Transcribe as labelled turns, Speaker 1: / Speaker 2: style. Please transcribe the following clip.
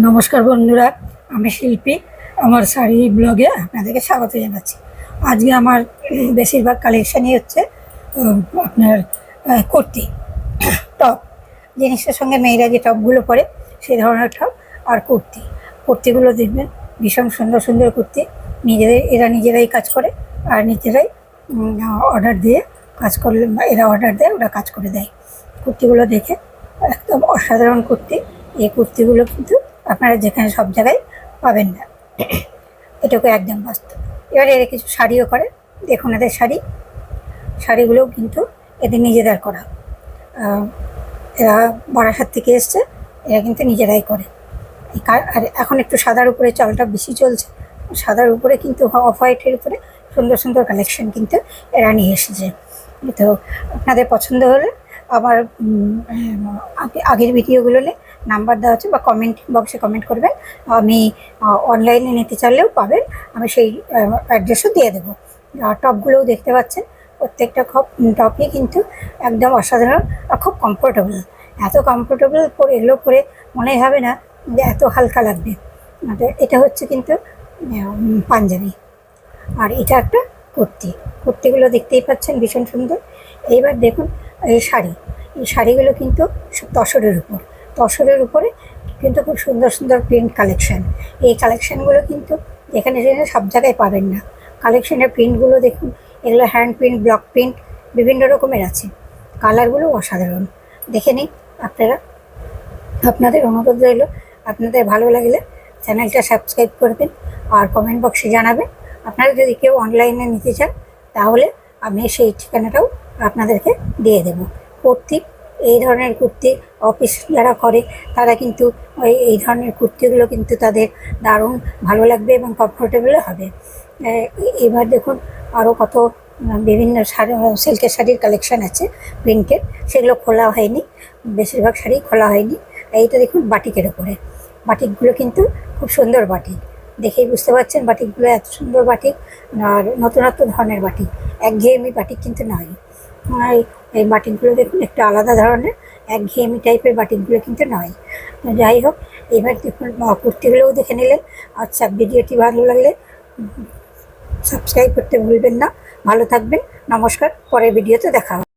Speaker 1: নমস্কার বন্ধুরা, আমি শিল্পী আমার শাড়ি ব্লগে আপনাদেরকে স্বাগত জানাচ্ছি। আজকে আমার বেশিরভাগ কালেকশানই হচ্ছে আপনার কুর্তি, টপ জিনিসটার সঙ্গে মেয়েরা যে টপগুলো পরে সেই ধরনের টপ আর কুর্তি। কুর্তিগুলো দেখবেন, ভীষণ সুন্দর সুন্দর কুর্তি নিজেদের এরা নিজেরাই কাজ করে আর নিজেরাই অর্ডার দিয়ে কাজ করলে এরা অর্ডার দেয়, ওরা কাজ করে দেয়। কুর্তিগুলো দেখে একদম অসাধারণ কুর্তি, এই কুর্তিগুলো কিন্তু আপনারা যেখানে সব জায়গায় পাবেন না। এটুকু একদম বাস্তব। এবারে এরা কিছু শাড়িও করে। দেখুন এদের শাড়ি। শাড়িগুলোও কিন্তু এদের নিজেদের করা। এরা বারাসাত থেকে এসছে। এরা কিন্তু নিজেরাই করে। আর এখন একটু সাদার উপরে চালটা বেশি চলছে। সাদার উপরে কিন্তু অফ হোয়াইটের উপরে সুন্দর সুন্দর কালেকশন কিন্তু এরা নিয়ে এসেছে। তো আপনাদের পছন্দ হলে আগে- আগের ভিডিওগুলো নাম্বার দেওয়া আছে বা কমেন্ট বক্সে কমেন্ট করবেন। আমি অনলাইনে নিতে চাইলেও পাবেন। আমি সেই অ্যাড্রেসও দিয়ে দেবো। টপগুলোও দেখতে পাচ্ছেন। প্রত্যেকটা খপ টপই কিন্তু একদম অসাধারণ আর খুব কমফোর্টেবল এত কমফোর্টেবল পরে এগুলো পরে মনে হবে না যে এত হালকা লাগবে। এটা হচ্ছে কিন্তু পাঞ্জাবি। আর এটা একটা কুর্তি। কুর্তিগুলো দেখতেই পাচ্ছেন ভীষণ সুন্দর। এইবার দেখুন, এই শাড়ি। এই শাড়িগুলো কিন্তু সব তসরের উপর। তসরের উপরে কিন্তু খুব সুন্দর সুন্দর প্রিন্ট কালেকশন এই কালেকশানগুলো কিন্তু যেখানে যেখানে সব জায়গায় পাবেন না। কালেকশনের প্রিন্টগুলো দেখুন, এগুলো হ্যান্ড প্রিন্ট ব্লক প্রিন্ট বিভিন্ন রকমের আছে। কালারগুলো অসাধারণ। দেখে নিন আপনারা। আপনাদের অনুরোধ রইল, আপনাদের ভালো লাগলে চ্যানেলটা সাবস্ক্রাইব করবেন আর কমেন্ট বক্সে জানাবেন। আপনারা যদি কেউ অনলাইনে নিতে চান, তাহলে আমি সেই ঠিকানাটাও আপনাদেরকে দিয়ে দেব। কুর্তি এই ধরনের কুর্তি অফিস যারা করে, তারা কিন্তু ওই, এই ধরনের কুর্তিগুলো কিন্তু তাদের দারুণ ভালো লাগবে এবং কমফোর্টেবল হবে। এবার দেখুন আরও কত বিভিন্ন শাড়ি সিল্কের শাড়ির কালেকশন আছে প্রিন্টের সেগুলো খোলা হয়নি, বেশিরভাগ শাড়ি খোলা হয়নি। এইটা দেখুন বাটিকের ওপরে বাটিকগুলো কিন্তু খুব সুন্দর বাটিক। দেখেই বুঝতে পারছেন বাটিকগুলো এত সুন্দর বাটিক, আর নতুনত্ব ধরনের বাটিক। একঘেয়েমি বাটিক কিন্তু নয় এই বাটিকগুলো দেখুন, একটু আলাদা ধরনের এক ঘেমি টাইপের বাটিকগুলো কিন্তু নয়। যাই হোক এবার দেখুন, কুর্তিগুলোও দেখে নিলেন আচ্ছা ভিডিওটি ভালো লাগলে সাবস্ক্রাইব করতে ভুলবেন না। ভালো থাকবেন, নমস্কার, পরের ভিডিওতে দেখা হবে।